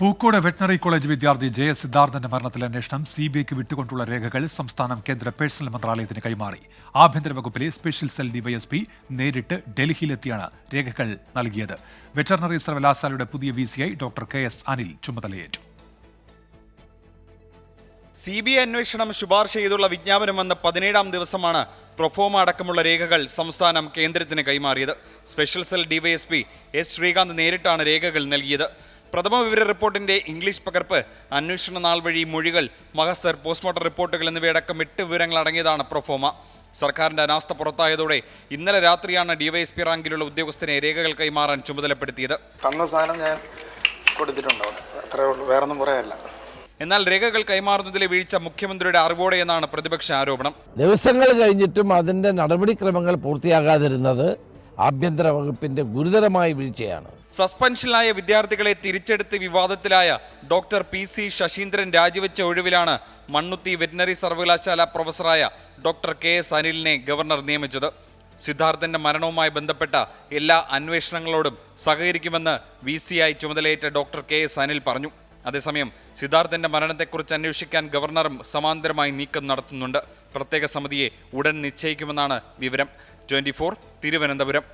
Pookode veterinary college വിദ്യാർത്ഥി J S സിദ്ധാർത്ഥന്റെ മരണത്തിലെ അന്വേഷണം സി ബി ഐക്ക് വിട്ടുകൊണ്ടുള്ള രേഖകൾ സംസ്ഥാനം കേന്ദ്ര പേഴ്സണൽ മന്ത്രാലയത്തിന് കൈമാറി. ആഭ്യന്തര വകുപ്പിലെ സ്പെഷ്യൽ സെൽ ഡിവൈഎസ്പി നേരിട്ട് ഡൽഹിയിലെത്തിയാണ് രേഖകൾ നൽകിയത്. വെറ്ററിനറി സർവകലാശാലയുടെ പുതിയ V C I doctor K S Anil ചുമതലയേറ്റു. സി ബി ഐ അന്വേഷണം ശുപാർശ ചെയ്തുള്ള വിജ്ഞാപനം വന്ന പതിനേഴാം ദിവസമാണ് പ്രൊഫോമ അടക്കമുള്ള രേഖകൾ സംസ്ഥാനം കേന്ദ്രത്തിന് കൈമാറിയത്. Special cell DYSP S Sreekanth നേരിട്ടാണ് രേഖകൾ നൽകിയത്. പ്രഥമ വിവര റിപ്പോർട്ടിന്റെ ഇംഗ്ലീഷ് പകർപ്പ് അന്വേഷണ നാൾ വഴി മൊഴികൾ മഹസർ പോസ്റ്റ്മോർട്ടം റിപ്പോർട്ടുകൾ എന്നിവയടക്കം എട്ട് വിവരങ്ങൾ അടങ്ങിയതാണ് പ്രൊഫോമ സർക്കാരിന്റെ അനാസ്ഥ പുറത്തായതോടെ ഇന്നലെ രാത്രിയാണ് ഡിവൈഎസ്പി റാങ്കിലുള്ള ഉദ്യോഗസ്ഥനെ രേഖകൾ കൈമാറാൻ ചുമതലപ്പെടുത്തിയത്. തന്ന സാധനം ഞാൻ കൊടുത്തിട്ടുണ്ട്? അത്രേ ഉള്ളൂ വേറൊന്നും പറയാനില്ല എന്നാൽ രേഖകൾ കൈമാറുന്നതിലെ വീഴ്ച മുഖ്യമന്ത്രിയുടെ അറിവോടെയെന്നാണ് പ്രതിപക്ഷ ആരോപണം. ദിവസങ്ങൾ കഴിഞ്ഞിട്ടും അതിന്റെ നടപടിക്രമങ്ങൾ പൂർത്തിയാകാതിരുന്നത് ആഭ്യന്തര വകുപ്പിന്റെ ഗുരുതരമായ വീഴ്ചയാണ്. സസ്പെൻഷനിലായ വിദ്യാർത്ഥികളെ തിരിച്ചെടുത്ത് വിവാദത്തിലായ ഡോക്ടർ പി സി ശശീന്ദ്രൻ രാജിവെച്ച ഒഴിവിലാണ് മണ്ണുത്തി വെറ്റിനറി സർവകലാശാല പ്രൊഫസറായ ഡോക്ടർ കെ എസ് അനിലിനെ ഗവർണർ നിയമിച്ചത്. സിദ്ധാർത്ഥന്റെ മരണവുമായി ബന്ധപ്പെട്ട എല്ലാ അന്വേഷണങ്ങളോടും സഹകരിക്കുമെന്ന് വി സി ഐ ചുമതലയേറ്റ ഡോക്ടർ കെ എസ് അനിൽ പറഞ്ഞു. അതേസമയം സിദ്ധാർത്ഥന്റെ മരണത്തെക്കുറിച്ച് അന്വേഷിക്കാൻ ഗവർണറും സമാന്തരമായി നീക്കം നടത്തുന്നുണ്ട്. പ്രത്യേക സമിതിയെ ഉടൻ നിശ്ചയിക്കുമെന്നാണ് വിവരം. ട്വന്റി തിരുവനന്തപുരം.